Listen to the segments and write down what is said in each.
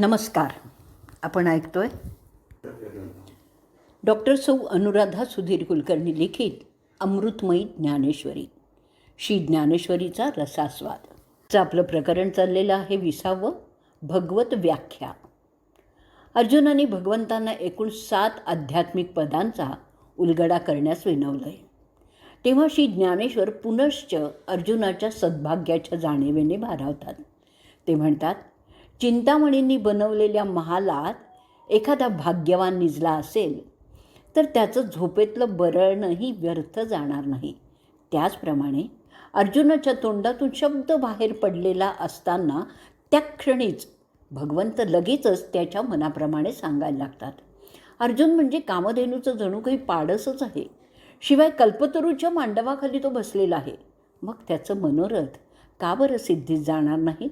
नमस्कार. आपण ऐकतोय? डॉक्टर सौ अनुराधा सुधीर कुलकर्णी लिखित अमृतमयी ज्ञानेश्वरी. श्री ज्ञानेश्वरीचा रसास्वाद. चं आपलं प्रकरण चाललेलं आहे विसावं भगवत व्याख्या. अर्जुनाने भगवंतांना एकूण सात आध्यात्मिक पदांचा उलगडा करण्यास विनवलं आहे तेव्हा श्री ज्ञानेश्वर पुनश्च अर्जुनाच्या सद्भाग्याच्या जाणीवेने भारावतात. ते म्हणतात चिंतामणींनी बनवलेल्या महालात एखादा भाग्यवान निजला असेल तर त्याचं झोपेतलं बरळणंही व्यर्थ जाणार नाही. त्याचप्रमाणे अर्जुनाच्या तोंडातून शब्द बाहेर पडलेला असताना त्या क्षणीच भगवंत लगेचच त्याच्या मनाप्रमाणे सांगायला लागतात. अर्जुन म्हणजे कामधेनूचं जणू काही पाडसच आहे. शिवाय कल्पतरूच्या मांडवाखाली तो बसलेला आहे. मग त्याचं मनोरथ का बरं सिद्धीत जाणार नाही?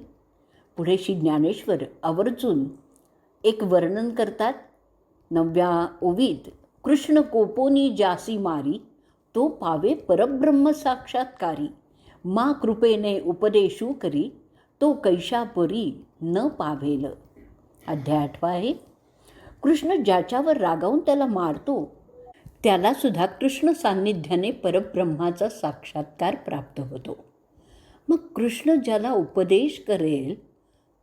पुढे श्री ज्ञानेश्वर आवर्जून एक वर्णन करतात. नवव्या ओवीत कृष्ण कोपोनी जासी मारी तो पावे परब्रह्म साक्षात्कारी. मा कृपेने उपदेशू करी तो कैशापरी न पावेल. अध्याय आठवा आहे. कृष्ण ज्याच्यावर रागावून त्याला मारतो त्यालासुद्धा कृष्ण सान्निध्याने परब्रह्माचा साक्षात्कार प्राप्त होतो. मग कृष्ण ज्याला उपदेश करेल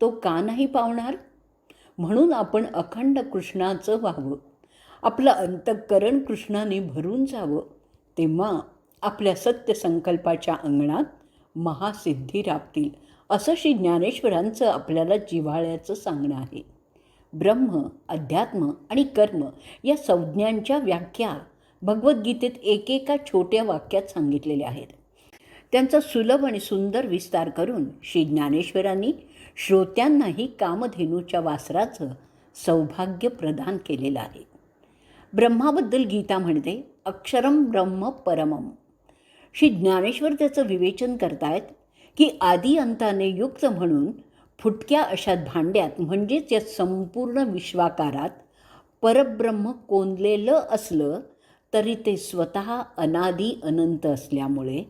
तो का नाही पावणार? म्हणून आपण अखंड कृष्णाचं व्हावं आपलं अंतःकरण कृष्णाने भरून जावं तेव्हा आपल्या सत्य संकल्पाच्या अंगणात महासिद्धी राबतील असं श्री ज्ञानेश्वरांचं आपल्याला जिव्हाळ्याचं सांगणं आहे. ब्रह्म अध्यात्म आणि कर्म या संज्ञांच्या व्याख्या भगवद्गीतेत एकेका छोट्या वाक्यात सांगितलेल्या आहेत. त्यांचा सुलभ आणि सुंदर विस्तार करून श्री ज्ञानेश्वरांनी श्रोत्यांनाही कामधेनूच्या वासराचं सौभाग्य प्रदान केलेलं आहे. ब्रह्माबद्दल गीता म्हणते अक्षरम ब्रह्म परमम श्री ज्ञानेश्वर त्याचं विवेचन करतायत की आदी अंताने युक्त म्हणून फुटक्या अशा भांड्यात म्हणजेच या संपूर्ण विश्वाकारात परब्रह्म कोंदलेलं असलं तरी ते स्वतः अनादी अनंत असल्यामुळे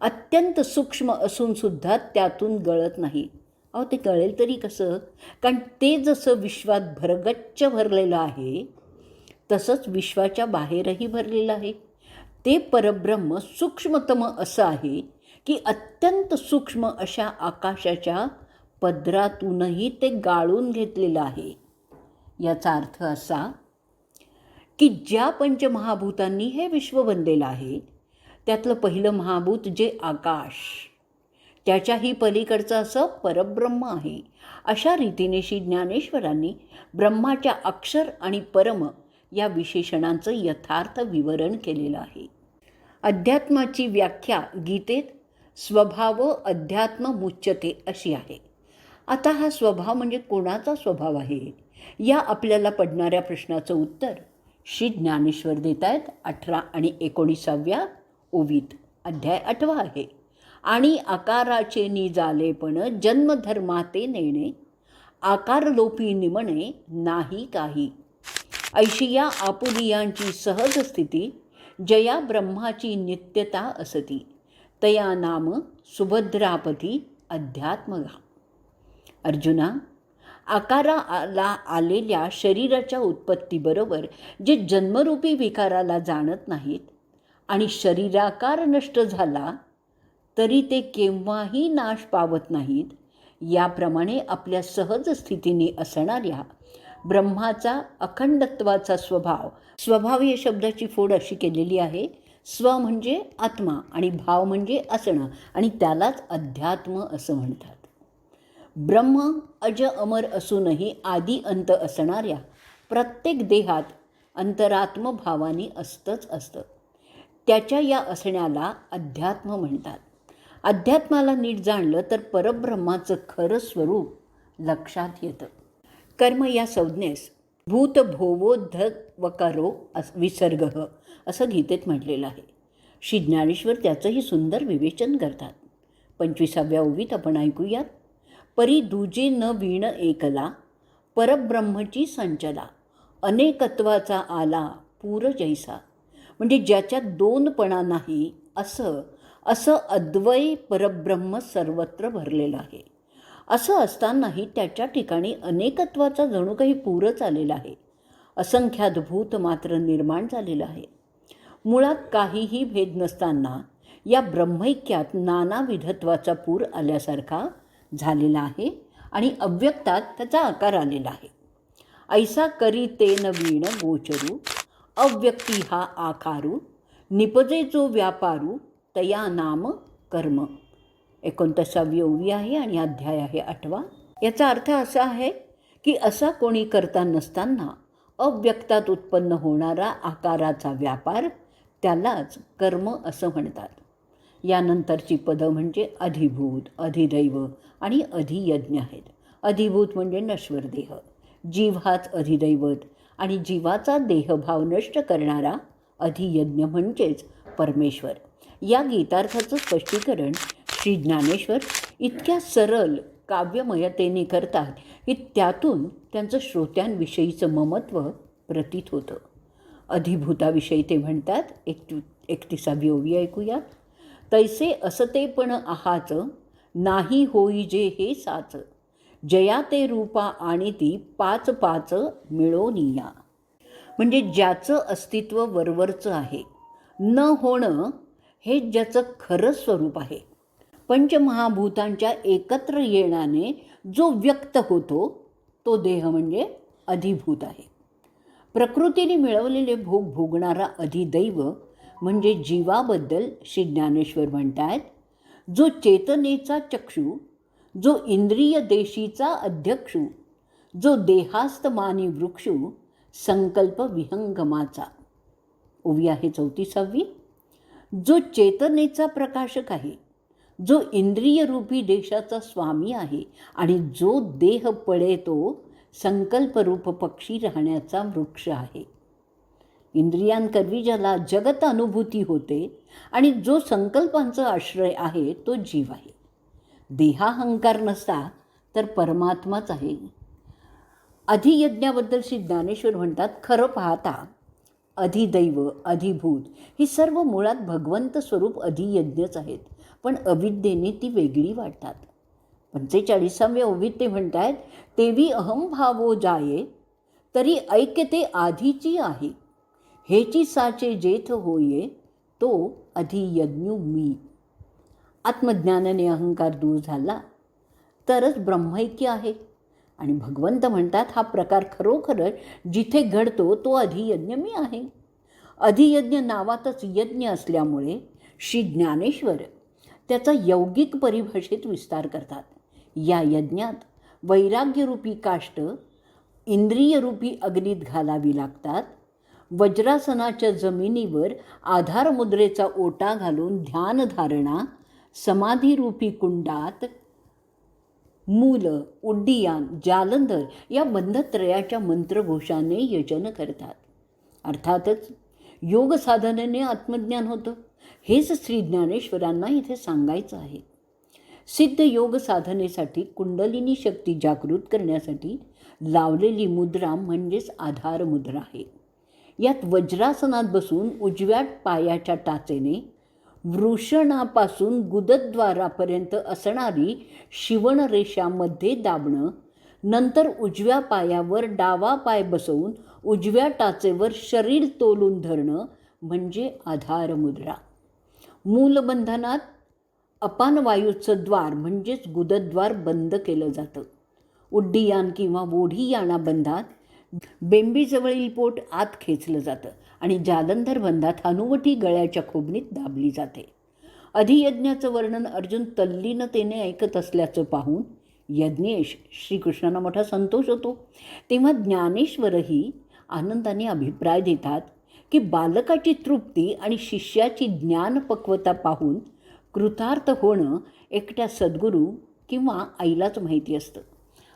अत्यंत सूक्ष्म असूनसुद्धा त्यातून गळत नाही. अहो ते कळेल तरी कसं? कारण ते जसं विश्वात भरगच्च भरलेलं आहे तसंच विश्वाच्या बाहेरही भरलेलं आहे. ते परब्रह्म सूक्ष्मतम असं आहे की अत्यंत सूक्ष्म अशा आकाशाच्या पदरातूनही ते गाळून घेतलेलं आहे. याचा अर्थ असा की ज्या पंचमहाभूतांनी हे विश्व बनलेलं आहे त्यातलं पहिलं महाभूत जे आकाश त्याच्याही पलीकडचं असं परब्रह्म आहे. अशा रीतीने श्री ज्ञानेश्वरांनी ब्रह्माच्या अक्षर आणि परम या विशेषणांचं यथार्थ विवरण केलेलं आहे. अध्यात्माची व्याख्या गीतेत स्वभाव अध्यात्म मुच्यते अशी आहे. आता हा स्वभाव म्हणजे कोणाचा स्वभाव आहे? या आपल्याला पडणाऱ्या प्रश्नाचं उत्तर श्री ज्ञानेश्वर देत आहेत अठरा आणि एकोणीसाव्या ओवीत अध्याय आठवा आहे. आणि आकाराचे निजालेपण जन्मधर्माते नेणे आकारलोपी निमणे नाही काही. ऐशिया आपुलियांची सहज स्थिती जया ब्रह्माची नित्यता असती. तया नाम सुभद्रापती अध्यात्मगा. अर्जुना आकाराला आलेल्या शरीराच्या उत्पत्तीबरोबर जे जन्मरूपी विकाराला जाणत नाहीत आणि शरीराकार नष्ट झाला तरी ते केव्हाही नाश पावत नाहीत. याप्रमाणे आपल्या सहज स्थितीने असणाऱ्या ब्रह्माचा अखंडत्वाचा स्वभाव स्वभाव या शब्दाची फोड अशी केलेली आहे स्व म्हणजे आत्मा आणि भाव म्हणजे असणं आणि त्यालाच अध्यात्म असं म्हणतात. ब्रह्म अज अमर असूनही आदी अंत असणाऱ्या प्रत्येक देहात अंतरात्मभावाने असतंच असतं. त्याच्या या असण्याला अध्यात्म म्हणतात. अध्यात्माला नीट जाणलं तर परब्रह्माचं खरं स्वरूप लक्षात येतं. कर्म या संज्ञेस भूत भोवोध व करो अस विसर्ग असं गीतेत म्हटलेलं आहे. श्री ज्ञानेश्वर त्याचंही सुंदर विवेचन करतात. पंचवीसाव्या ओवीत आपण ऐकूयात. परी दुजे न वीण एकला परब्रह्मची संचला अनेकत्वाचा आला पूर जैसा. म्हणजे ज्याच्यात दोनपणा नाही असं असं अद्वय परब्रह्म सर्वत्र भरलेलं आहे. असं असतानाही त्याच्या ठिकाणी अनेकत्वाचा जणू काही पूरच आलेला आहे. असंख्यात भूत मात्र निर्माण झालेलं आहे. मुळात काहीही भेद नसताना या ब्रह्मैक्यात नाना विधत्वाचा पूर आल्यासारखा झालेला आहे आणि अव्यक्तात त्याचा आकार आलेला आहे. ऐसा करी ते न वीण गोचरू अव्यक्ती हा आकारू निपजे जो व्यापारू तया नाम कर्म. एकोणतीसावी ओवी आहे आणि अध्याय आहे आठवा. याचा अर्थ असा आहे की असा कोणी करता नसताना अव्यक्तात उत्पन्न होणारा आकाराचा व्यापार त्यालाच कर्म असं म्हणतात. यानंतरची पदं म्हणजे अधिभूत अधिदैव आणि अधियज्ञ आहेत. अधिभूत म्हणजे नश्वर देह. जीव हाच अधिदैवत आणि जीवाचा देहभाव नष्ट करणारा अधियज्ञ म्हणजेच परमेश्वर. या गीतार्थाचं स्पष्टीकरण श्री ज्ञानेश्वर इतक्या सरळ काव्यमयतेने करतात की त्यातून त्यांचं श्रोत्यांविषयीचं ममत्व प्रतीत होतं. अधिभूताविषयी ते म्हणतात एक एकतीसावी ओवी ऐकूयात तैसे असते पण आहाच नाही होई जे हे साच. जया ते रूपा आणि ती पाच पाच मिळोनिया. म्हणजे ज्याचं अस्तित्व वरवरचं आहे. न होणं हे ज्याचं खरं स्वरूप आहे. पंचमहाभूतांच्या एकत्र येण्याने जो व्यक्त होतो तो देह म्हणजे अधिभूत आहे. प्रकृतीने मिळवलेले भोग भोगणारा अधिदैव म्हणजे जीवाबद्दल श्री ज्ञानेश्वर म्हणतात जो चेतनेचा चक्षू जो इंद्रिय देशीचा अध्यक्षू जो देहास्तमानी वृक्षू संकल्प विहंगमाचा. उभी आहे चौतीसावी. जो चेतनेचा प्रकाशक आहे जो इंद्रियरूपी देशाचा स्वामी आहे आणि जो देह पळे तो संकल्परूप पक्षी राहण्याचा वृक्ष आहे. इंद्रियांकरवी ज्याला जगत अनुभूती होते आणि जो संकल्पांचा आश्रय आहे तो जीव आहे. देहाहंकार नसता तर परमात्माच आहे. अधियज्ञाबद्दल श्री ज्ञानेश्वर म्हणतात खरं पाहता अधिदैव अधिभूत ही सर्व मुळात भगवंत स्वरूप अधियज्ञच आहेत. पण अविद्येने ती वेगळी वाटतात. पंचेचाळीसावे ओवीत म्हणत आहेत तेवी अहम भावो जाये तरी ऐक्यते आधीची आहे. हेची साचे जेथ होये तो अधियज्ञ मी. आत्मज्ञानाने अहंकार दूर झाला. तरच ब्रह्मैक्य आहे. आणि भगवंत म्हणतात हा प्रकार खरोखरच जिथे घडतो तो अधियज्ञ मी आहे. अधियज्ञ नावातच यज्ञ असल्यामुळे श्री ज्ञानेश्वर त्याचा यौगिक परिभाषेत विस्तार करतात. या यज्ञात वैराग्यरूपी काष्ट इंद्रियरूपी अग्नीत घालावी लागतात. वज्रासनाच्या जमिनीवर आधारमुद्रेचा ओटा घालून ध्यानधारणा समाधीरूपी कुंडात मूल उड्डियान जालंधर या बंधत्रयाच्या मंत्रघोषाने यजन करतात. अर्थातच योग साधनेने आत्मज्ञान होतं. हेच श्री ज्ञानेश्वरांना इथे सांगायचं आहे. सिद्ध योग साधनेसाठी कुंडलिनी शक्ती जागृत करण्यासाठी लावलेली मुद्रा म्हणजेच आधार मुद्रा आहे. यात वज्रासनात बसून उजव्या पायाच्या टाचेने वृषणापासून गुदद्वारापर्यंत असणारी शिवणरेषामध्ये दाबणं नंतर उजव्या पायावर डावा पाय बसवून उजव्या टाचेवर शरीर तोलून धरणं म्हणजे आधार मुद्रा मूलबंधनात अपानवायूचं द्वार म्हणजेच गुदद्वार बंद केलं जातं. उड्डीयान किंवा ओढीयाना बंधात बेंबीजवळील पोट आत खेचलं जातं आणि जालंधर बंधात हनुवटी गळ्याच्या खोबणीत दाबली जाते. अधियज्ञाचं वर्णन अर्जुन तल्लीनतेने ऐकत असल्याचं पाहून यज्ञेश श्रीकृष्णांना मोठा संतोष होतो. तेव्हा ज्ञानेश्वरही आनंदाने अभिप्राय देतात की बालकाची तृप्ती आणि शिष्याची ज्ञानपक्वता पाहून कृतार्थ होणं एकट्या सद्गुरू किंवा आईलाच माहिती असतं.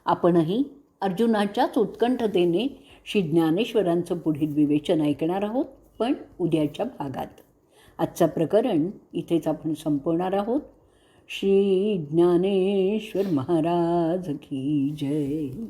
आपणही अर्जुनाच्याच उत्कंठतेने श्री ज्ञानेश्वरांचं पुढील विवेचन ऐकणार आहोत पण उद्याच्या भागात. आजचं प्रकरण इथेच आपण संपवणार आहोत. श्री ज्ञानेश्वर महाराज की जय.